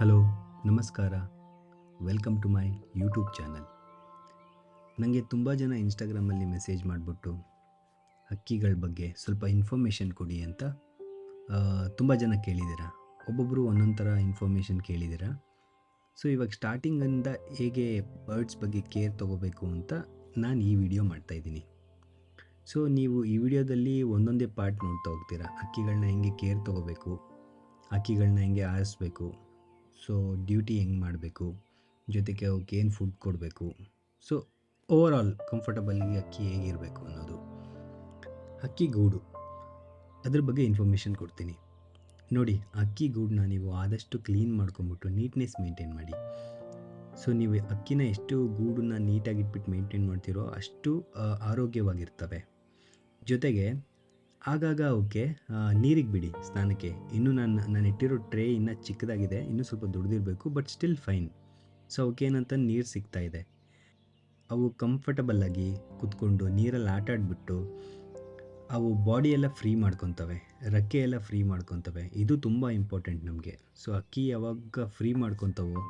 Hello, ನಮಸ್ಕಾರ. Welcome to my YouTube channel ನನಗೆ ತುಂಬ ಜನ ಇನ್ಸ್ಟಾಗ್ರಾಮಲ್ಲಿ ಮೆಸೇಜ್ ಮಾಡಿಬಿಟ್ಟು ಹಕ್ಕಿಗಳ ಬಗ್ಗೆ ಸ್ವಲ್ಪ ಇನ್ಫಾರ್ಮೇಷನ್ ಕೊಡಿ ಅಂತ ತುಂಬ ಜನ ಕೇಳಿದ್ದೀರ. ಒಬ್ಬೊಬ್ಬರು ಒಂದೊಂದು ಥರ ಇನ್ಫಾರ್ಮೇಷನ್ ಕೇಳಿದ್ದೀರ. ಸೊ ಇವಾಗ ಸ್ಟಾರ್ಟಿಂಗಿಂದ ಹೇಗೆ ಬರ್ಡ್ಸ್ ಬಗ್ಗೆ ಕೇರ್ ತೊಗೋಬೇಕು ಅಂತ ನಾನು ಈ ವಿಡಿಯೋ ಮಾಡ್ತಾಯಿದ್ದೀನಿ ಸೊ ನೀವು ಈ ವಿಡಿಯೋದಲ್ಲಿ ಒಂದೊಂದೇ ಪಾರ್ಟ್ ನೋಡ್ತಾ ಹೋಗ್ತೀರಾ. ಹಕ್ಕಿಗಳನ್ನ ಹೆಂಗೆ ಕೇರ್ ತೊಗೋಬೇಕು ಹಕ್ಕಿಗಳನ್ನ ಹೆಂಗೆ ಆರಿಸ್ಬೇಕು ಸೊ ಡ್ಯೂಟಿ ಹೆಂಗೆ ಮಾಡಬೇಕು? ಜೊತೆಗೆ ಅವಕ್ಕೆ ಫುಡ್ ಕೊಡಬೇಕು? ಸೊ ಓವರ್ ಆಲ್ ಅಕ್ಕಿ ಹೇಗಿರಬೇಕು ಅನ್ನೋದು. ಅಕ್ಕಿ ಗೂಡು. ಅದ್ರ ಬಗ್ಗೆ ಇನ್ಫಾರ್ಮೇಷನ್ ಕೊಡ್ತೀನಿ. ನೋಡಿ, ಅಕ್ಕಿ ಗೂಡನ್ನ ನೀವು ಆದಷ್ಟು ಕ್ಲೀನ್ ಮಾಡ್ಕೊಂಬಿಟ್ಟು ನೀಟ್ನೆಸ್ ಮೇಂಟೈನ್ ಮಾಡಿ. ಸೊ ನೀವು ಅಕ್ಕಿನ ಎಷ್ಟು ಗೂಡನ್ನ ನೀಟಾಗಿಟ್ಬಿಟ್ಟು ಮೇಂಟೈನ್ ಮಾಡ್ತೀರೋ ಅಷ್ಟು ಆರೋಗ್ಯವಾಗಿರ್ತವೆ. ಜೊತೆಗೆ ಆಗಾಗ ಅವಕ್ಕೆ ನೀರಿಗೆ ಬಿಡಿ ಸ್ನಾನಕ್ಕೆ ಇನ್ನೂ ನಾನು ನಾನು ಇಟ್ಟಿರೋ ಟ್ರೇ ಇನ್ನೂ ಚಿಕ್ಕದಾಗಿದೆ, ಇನ್ನೂ ಸ್ವಲ್ಪ ದುಡ್ದಿರಬೇಕು ಬಟ್ ಸ್ಟಿಲ್ ಫೈನ್ ಸೊ ಅವಕ್ಕೇನಂತ ನೀರು ಸಿಗ್ತಾ ಇದೆ. ಅವು ಕಂಫರ್ಟಬಲ್ಲಾಗಿ ಕುತ್ಕೊಂಡು ನೀರಲ್ಲಿ ಆಟ ಆಡ್ಬಿಟ್ಟು ಅವು ಬಾಡಿ ಎಲ್ಲ ಫ್ರೀ ಮಾಡ್ಕೊತವೆ, ರೆಕ್ಕೆ ಎಲ್ಲ ಫ್ರೀ ಮಾಡ್ಕೊತವೆ. ಇದು ತುಂಬ ಇಂಪಾರ್ಟೆಂಟ್ ನಮಗೆ. ಸೊ ಅಕ್ಕಿ ಯಾವಾಗ ಫ್ರೀ ಮಾಡ್ಕೊತವೋ,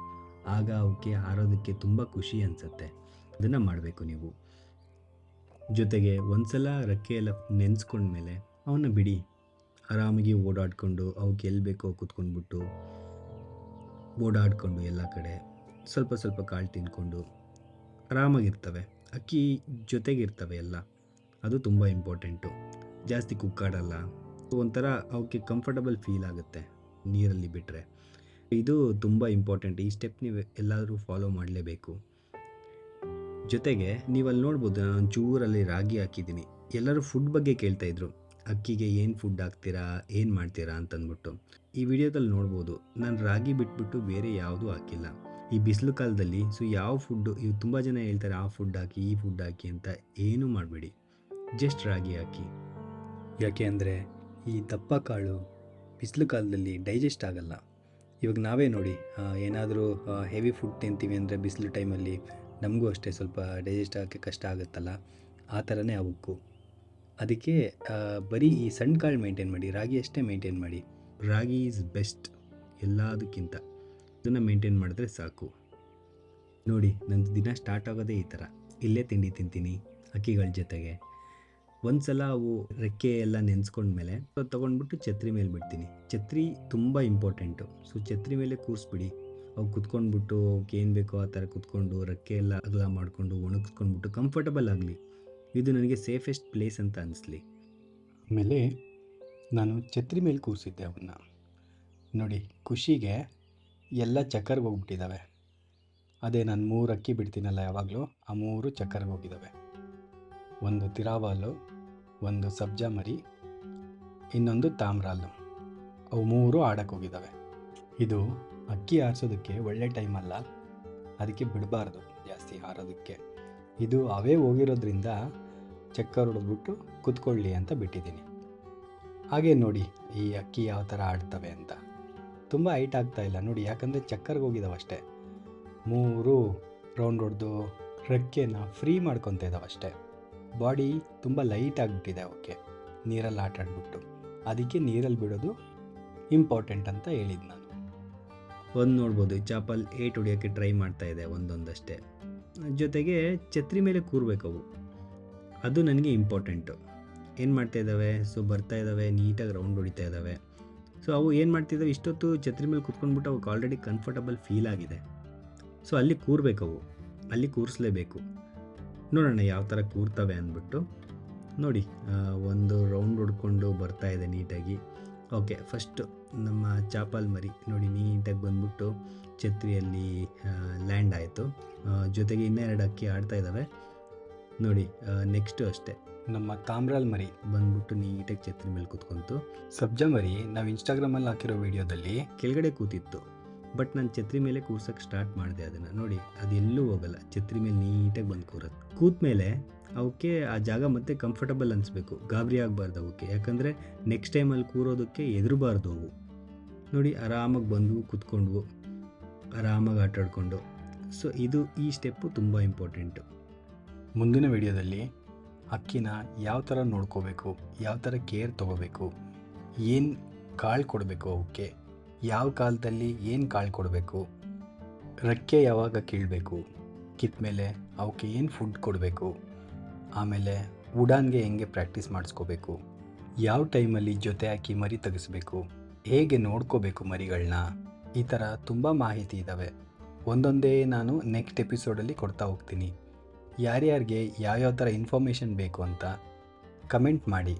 ಆಗ ಅವಕ್ಕೆ ಹಾರೋದಕ್ಕೆ ತುಂಬ ಖುಷಿ ಅನಿಸುತ್ತೆ. ಅದನ್ನು ಮಾಡಬೇಕು ನೀವು. ಜೊತೆಗೆ ಒಂದ್ಸಲ ರೆಕ್ಕೆಯೆಲ್ಲ ನೆನೆಸ್ಕೊಂಡ್ಮೇಲೆ ಅವನ್ನ ಬಿಡಿ. ಆರಾಮಾಗಿ ಓಡಾಡ್ಕೊಂಡು ಅವಕ್ಕೆ ಎಲ್ಲಿ ಬೇಕೋ ಕೂತ್ಕೊಂಡ್ಬಿಟ್ಟು ಓಡಾಡಿಕೊಂಡು ಎಲ್ಲ ಕಡೆ ಸ್ವಲ್ಪ ಸ್ವಲ್ಪ ಕಾಳು ತಿನ್ಕೊಂಡು ಆರಾಮಾಗಿರ್ತವೆ. ಅಕ್ಕಿ ಜೊತೆಗಿರ್ತವೆ ಎಲ್ಲ. ಅದು ತುಂಬ ಇಂಪಾರ್ಟೆಂಟು. ಜಾಸ್ತಿ ಕುಕ್ಕಾಡಲ್ಲ. ಒಂಥರ ಅವಕ್ಕೆ ಕಂಫರ್ಟಬಲ್ ಫೀಲ್ ಆಗುತ್ತೆ ನೀರಲ್ಲಿ ಬಿಟ್ಟರೆ ಇದು ತುಂಬ ಇಂಪಾರ್ಟೆಂಟ್. ಈ ಸ್ಟೆಪ್ ನೀವು ಎಲ್ಲಾದರೂ ಫಾಲೋ ಮಾಡಲೇಬೇಕು. ಜೊತೆಗೆ ನೀವು ಅಲ್ಲಿ ನೋಡ್ಬೋದು ನಾನು ಚೂರಲ್ಲಿ ರಾಗಿ ಹಾಕಿದ್ದೀನಿ. ಎಲ್ಲರೂ ಫುಡ್ ಬಗ್ಗೆ ಕೇಳ್ತಾ ಇದ್ರು. ಅಕ್ಕಿಗೆ ಏನು ಫುಡ್ ಹಾಕ್ತೀರಾ, ಏನು ಮಾಡ್ತೀರಾ ಅಂತಂದ್ಬಿಟ್ಟು. ಈ ವಿಡಿಯೋದಲ್ಲಿ ನೋಡ್ಬೋದು, ನಾನು ರಾಗಿ ಬಿಟ್ಬಿಟ್ಟು ಬೇರೆ ಯಾವುದೂ ಹಾಕಿಲ್ಲ. ಈ ಬಿಸಿಲು ಕಾಲದಲ್ಲಿ ಸೊ ಯಾವ ಫುಡ್ಡು ಇವು ತುಂಬ ಜನ ಹೇಳ್ತಾರೆ, ಆ ಫುಡ್ ಹಾಕಿ, ಈ ಫುಡ್ ಹಾಕಿ ಅಂತ ಏನೂ ಮಾಡಬೇಡಿ. ಜಸ್ಟ್ ರಾಗಿ ಹಾಕಿ. ಯಾಕೆ ಅಂದರೆ, ಈ ದಪ್ಪ ಕಾಳು ಬಿಸಿಲು ಕಾಲದಲ್ಲಿ ಡೈಜೆಸ್ಟ್ ಆಗಲ್ಲ. ಇವಾಗ ನಾವೇ ನೋಡಿ ಏನಾದರೂ ಹೆವಿ ಫುಡ್ ತಿಂತೀವಿ ಅಂದರೆ ಬಿಸಿಲು ಟೈಮಲ್ಲಿ ನಮಗೂ ಅಷ್ಟೇ ಸ್ವಲ್ಪ ಡೈಜೆಸ್ಟ್ ಆಗೋಕ್ಕೆ ಕಷ್ಟ ಆಗುತ್ತಲ್ಲ? ಆ ಥರನೇ ಅವಕ್ಕೂ ಅದಕ್ಕೆ ಬರೀ ಈ ಸಣ್ಣ ಕಾಳು ಮೇಂಟೈನ್ ಮಾಡಿ, ರಾಗಿ ಅಷ್ಟೇ ಮೇಂಟೈನ್ ಮಾಡಿ. ರಾಗಿ ಈಸ್ ಬೆಸ್ಟ್ ಎಲ್ಲದಕ್ಕಿಂತ. ಇದನ್ನು ಮೇಂಟೈನ್ ಮಾಡಿದ್ರೆ ಸಾಕು. ನೋಡಿ, ನಂದು ದಿನ ಸ್ಟಾರ್ಟ್ ಆಗೋದೇ ಈ ಥರ. ಇಲ್ಲೇ ತಿಂಡಿ ತಿಂತೀನಿ, ಅಕ್ಕಿಗಳ ಜೊತೆಗೆ. ಒಂದು ಸಲ ಅವು ರೆಕ್ಕೆ ಎಲ್ಲ ನೆನೆಸ್ಕೊಂಡ್ಮೇಲೆ, ತೊಗೊಂಡ್ಬಿಟ್ಟು ಛತ್ರಿ ಮೇಲೆ ಬಿಡ್ತೀನಿ. ಛತ್ರಿ ತುಂಬ ಇಂಪಾರ್ಟೆಂಟು ಸೊ ಛತ್ರಿ ಮೇಲೆ ಕೂರಿಸ್ಬಿಡಿ. ಅವು ಕುತ್ಕೊಂಡ್ಬಿಟ್ಟು ಅವಕ್ಕೆ ಏನು ಬೇಕೋ ಆ ಥರ ಕುತ್ಕೊಂಡು ರೆಕ್ಕೆ ಎಲ್ಲ ಅಗಲ ಮಾಡಿಕೊಂಡು ಒಣಗಿಸ್ಕೊಂಡ್ಬಿಟ್ಟು ಕಂಫರ್ಟಬಲ್ ಆಗಲಿ. ಇದು ನನಗೆ ಸೇಫೆಸ್ಟ್ ಪ್ಲೇಸ್ ಅಂತ ಅನಿಸ್ಲಿ. ಆಮೇಲೆ ನಾನು ಛತ್ರಿ ಮೇಲೆ ಕೂರಿಸಿದ್ದೆ ಅವನ್ನ ನೋಡಿ, ಖುಷಿಗೆ ಎಲ್ಲ ಚಕ್ಕರ್ಗೆ ಹೋಗ್ಬಿಟ್ಟಿದ್ದಾವೆ ಅದೇ ನಾನು ಮೂರು ಅಕ್ಕಿ ಬಿಡ್ತೀನಲ್ಲ ಯಾವಾಗಲೂ, ಆ ಮೂರು ಚಕ್ಕರ್ಗೆ ಹೋಗಿದ್ದಾವೆ ಒಂದು ತಿರಾವಾಲು, ಒಂದು ಸಬ್ಜಾ ಮರಿ ಇನ್ನೊಂದು ತಾಮ್ರಾಲು. ಅವು ಮೂರು ಆಡಕ್ಕೆ ಹೋಗಿದ್ದಾವೆ ಇದು ಅಕ್ಕಿ ಆರಿಸೋದಕ್ಕೆ ಒಳ್ಳೆ ಟೈಮ್ ಅಲ್ಲ ಅದಕ್ಕೆ ಬಿಡಬಾರ್ದು ಜಾಸ್ತಿ ಹಾರೋದಕ್ಕೆ ಇದು ಅವೇ ಹೋಗಿರೋದ್ರಿಂದ ಚಕ್ಕರ್ ಹೊಡೆದ್ಬಿಟ್ಟು ಕುತ್ಕೊಳ್ಳಿ ಅಂತ ಬಿಟ್ಟಿದ್ದೀನಿ. ಹಾಗೆ ನೋಡಿ ಈ ಅಕ್ಕಿ ಯಾವ ಥರ ಆಡ್ತವೆ ಅಂತ. ತುಂಬ ಹೈಟ್ ಆಗ್ತಾ ಇಲ್ಲ. ನೋಡಿ, ಯಾಕಂದರೆ ಚಕ್ಕರ್ಗೆ ಹೋಗಿದ್ದಾವೆ ಅಷ್ಟೇ. ಮೂರು ರೌಂಡ್ ಹೊಡೆದು ರೆಕ್ಕೆನ ಫ್ರೀ ಮಾಡ್ಕೊತ ಇದ್ದಾವಷ್ಟೇ ಬಾಡಿ ತುಂಬ ಲೈಟ್ ಆಗಿಬಿಟ್ಟಿದೆ ಅವಕ್ಕೆ. ನೀರಲ್ಲಿ ಆಟಾಡ್ಬಿಟ್ಟು. ಅದಕ್ಕೆ ನೀರಲ್ಲಿ ಬಿಡೋದು ಇಂಪಾರ್ಟೆಂಟ್ ಅಂತ ಹೇಳಿದ್ದು ನಾನು. ಒಂದು ನೋಡ್ಬೋದು ಚಾಪಲ್ ಏಟ್ ಹೊಡಿಯೋಕ್ಕೆ ಟ್ರೈ ಮಾಡ್ತಾ ಇದೆ ಒಂದೊಂದಷ್ಟೇ. ಜೊತೆಗೆ ಛತ್ರಿ ಮೇಲೆ ಕೂರ್ಬೇಕು ಅವು. ಅದು ನನಗೆ ಇಂಪಾರ್ಟೆಂಟು ಏನು ಮಾಡ್ತಾ ಇದ್ದಾವೆ ಸೊ ಬರ್ತಾ ಇದ್ದಾವೆ ನೀಟಾಗಿ ರೌಂಡ್ ಹೊಡಿತಾ ಇದ್ದಾವೆ ಸೊ ಅವು ಏನು ಮಾಡ್ತಿದ್ದಾವೆ ಇಷ್ಟೊತ್ತು ಛತ್ರಿ ಮೇಲೆ ಕೂತ್ಕೊಂಡ್ಬಿಟ್ಟು ಅವಕ್ಕೆ ಆಲ್ರೆಡಿ ಕಂಫರ್ಟಬಲ್ ಫೀಲ್ ಆಗಿದೆ. ಸೊ ಅಲ್ಲಿ ಕೂರ್ಬೇಕು ಅವು. ಅಲ್ಲಿ ಕೂರಿಸ್ಲೇಬೇಕು. ನೋಡೋಣ ಯಾವ ಥರ ಕೂರ್ತವೆ ಅಂದ್ಬಿಟ್ಟು. ನೋಡಿ ಒಂದು ರೌಂಡ್ ಹೊಡ್ಕೊಂಡು ಬರ್ತಾ ಇದೆ ನೀಟಾಗಿ. ಓಕೆ ಫಸ್ಟು ನಮ್ಮ ಚಾಪಲ್ ಮರಿ. ನೋಡಿ ನೀಟಾಗಿ ಬಂದ್ಬಿಟ್ಟು ಛತ್ರಿಯಲ್ಲಿ ಲ್ಯಾಂಡ್ ಆಯಿತು. ಜೊತೆಗೆ ಇನ್ನೆರಡು ಅಕ್ಕಿ ಆಡ್ತಾ ಇದ್ದಾವೆ ನೋಡಿ ನೆಕ್ಸ್ಟು ಅಷ್ಟೇ. ನಮ್ಮ ತಾಮ್ರಾಲ್ ಮರಿ. ಬಂದ್ಬಿಟ್ಟು ನೀಟಾಗಿ ಛತ್ರಿ ಮೇಲೆ ಕೂತ್ಕೊಂತು. ಸಬ್ಜಾ ಮರಿ ನಾವು ಇನ್ಸ್ಟಾಗ್ರಾಮಲ್ಲಿ ಹಾಕಿರೋ ವಿಡಿಯೋದಲ್ಲಿ ಕೆಳಗಡೆ ಕೂತಿತ್ತು. ಬಟ್ ನಾನು ಛತ್ರಿ ಮೇಲೆ ಕೂರ್ಸಕ್ಕೆ ಸ್ಟಾರ್ಟ್ ಮಾಡಿದೆ ಅದನ್ನು. ನೋಡಿ, ಅದೆಲ್ಲೂ ಹೋಗಲ್ಲ. ಛತ್ರಿ ಮೇಲೆ ನೀಟಾಗಿ ಬಂದು ಕೂರೋದು. ಕೂತ ಮೇಲೆ ಅವಕ್ಕೆ ಆ ಜಾಗ ಮತ್ತೆ ಕಂಫರ್ಟಬಲ್ ಅನಿಸ್ಬೇಕು. ಗಾಬರಿ ಆಗಬಾರ್ದು ಅವಕ್ಕೆ. ಯಾಕಂದರೆ ನೆಕ್ಸ್ಟ್ ಟೈಮಲ್ಲಿ ಕೂರೋದಕ್ಕೆ ಎದುರಬಾರ್ದು ಅವು. ನೋಡಿ, ಆರಾಮಾಗಿ ಬಂದು ಕೂತ್ಕೊಂಡ್ವು. ಆರಾಮಾಗಿ ಆಟಾಡ್ಕೊಂಡು ಸೊ ಇದು ಈ ಸ್ಟೆಪ್ಪು ತುಂಬ ಇಂಪಾರ್ಟೆಂಟು ಮುಂದಿನ ವಿಡಿಯೋದಲ್ಲಿ ಅಕ್ಕಿನ ಯಾವ ಥರ ನೋಡ್ಕೋಬೇಕು, ಯಾವ ಥರ ಕೇರ್ ತೊಗೋಬೇಕು, ಏನು ಕಾಳು ಕೊಡಬೇಕು ಅವಕ್ಕೆ ಯಾವ ಕಾಲದಲ್ಲಿ ಏನು ಕಾಳು ಕೊಡಬೇಕು? ರೆಕ್ಕೆ ಯಾವಾಗ ಕೀಳಬೇಕು? ಕಿತ್ಮೇಲೆ ಅವಕ್ಕೆ ಏನು ಫುಡ್ ಕೊಡಬೇಕು? ಆಮೇಲೆ ಉಡಾನ್ಗೆ ಹೆಂಗೆ ಪ್ರಾಕ್ಟೀಸ್ ಮಾಡಿಸ್ಕೋಬೇಕು? ಯಾವ ಟೈಮಲ್ಲಿ ಜೊತೆ ಹಾಕಿ ಮರಿ ತೆಗೆಸ್ಬೇಕು? ಹೇಗೆ ನೋಡ್ಕೋಬೇಕು ಮರಿಗಳನ್ನ ಈ ಥರ ತುಂಬ ಮಾಹಿತಿ ಇದ್ದಾವೆ ಒಂದೊಂದೇ ನಾನು ನೆಕ್ಸ್ಟ್ ಎಪಿಸೋಡಲ್ಲಿ ಕೊಡ್ತಾ ಹೋಗ್ತೀನಿ. ಯಾರ್ಯಾರಿಗೆ ಯಾವ್ಯಾವ ಥರ ಇನ್ಫಾರ್ಮೇಷನ್ ಬೇಕು ಅಂತ ಕಮೆಂಟ್ ಮಾಡಿ.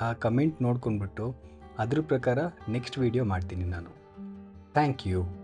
ಆ ಕಮೆಂಟ್ ನೋಡ್ಕೊಂಡ್ಬಿಟ್ಟು ಅದ್ರ ಪ್ರಕಾರ ನೆಕ್ಸ್ಟ್ ವೀಡಿಯೋ ಮಾಡ್ತೀನಿ ನಾನು. Thank you